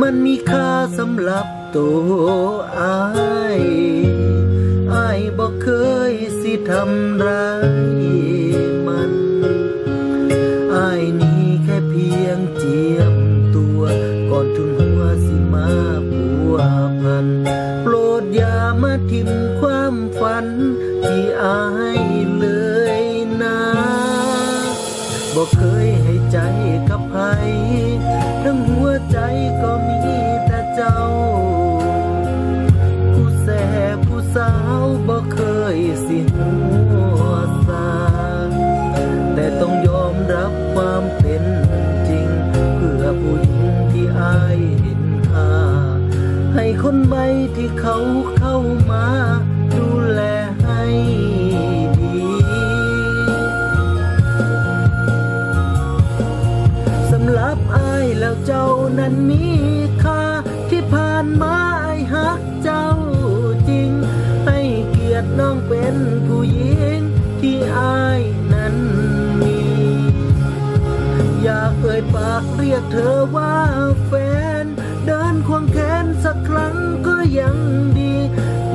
มันมีค่าสำหรับตัวอายอายบอกเคยสิทำร้ายมันอายนี้แค่เพียงเจียมตัว ก่อนทุนหัวสิมาผัวพัน โปรดอย่ามาทิมความฝัน ที่อายเลยนะบอกเคยให้ใจกับใครทั้งหัว ก็มีแต่เจ้า ผู้แสบผู้สาวบอกเคยสิหัวสาแต่ต้องยอมรับความเป็นจริง เพื่อผู้หญิงที่อายเห็นค่าให้คนใหม่ที่เขาเข้ามา นั้นมีค่าที่ผ่านมาอายฮักเจ้าจริง ให้เกียรติน้องเป็นผู้หญิงที่อายนั้นมี อยากเอ่ยปากเรียกเธอว่าแฟน เดินควงแขนสักครั้งก็ยังดี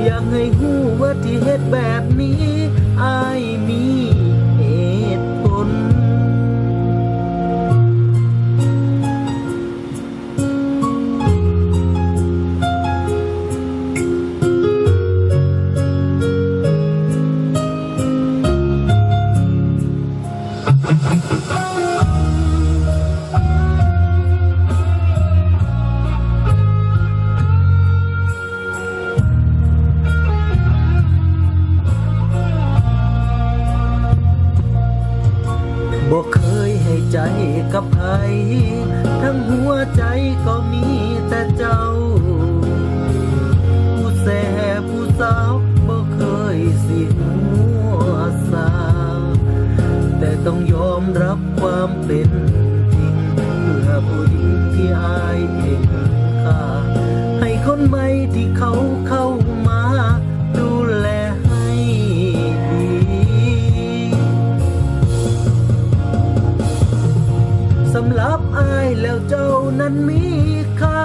อยากให้หูว่าที่เหตุแบบนี้อายมี บอกเคยให้ใจกับใคร ทั้งหัวใจก็มีแต่เจ้า ผู้แสบผู้สาวบอกเคยสิหัวสา แต่ต้องยอมรับความเป็นจริง เพื่อผู้หญิงที่อาำหรับอายแล้วเจ้านั้นมีค่า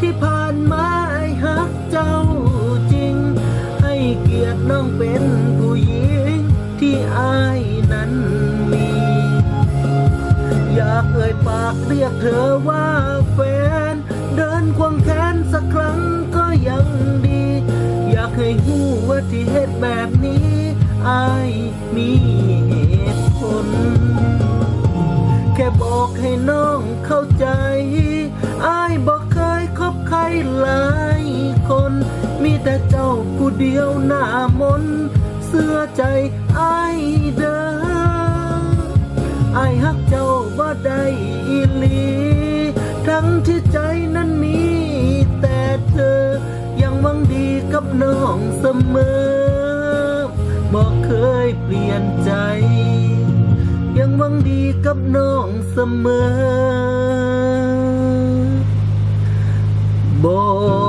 ที่ผ่านมาอายฮักเจ้าจริง ให้เกียรติน้องเป็นผู้หญิงที่อายนั้นมี อยากเอ่ยปากเรียกเธอว่าแฟน เดินควงแขนสักครั้งก็ยังดี อยากให้หูว่าที่เหตุแบบนี้อายมีเหตุผล บอกให้น้องเข้าใจอายบอกเคยคบใครหลายคน มีแต่เจ้าผู้เดียวหน้ามน เสื้อใจอายเด้ออายฮักเจ้าบ่ได้อีหลี ทั้งที่ใจนั้นมีแต่เธอ ยังหวังดีกับน้องเสมอบอกเคยเปลี่ยนใจ ยังหวังดีกับน้องเสมอบอก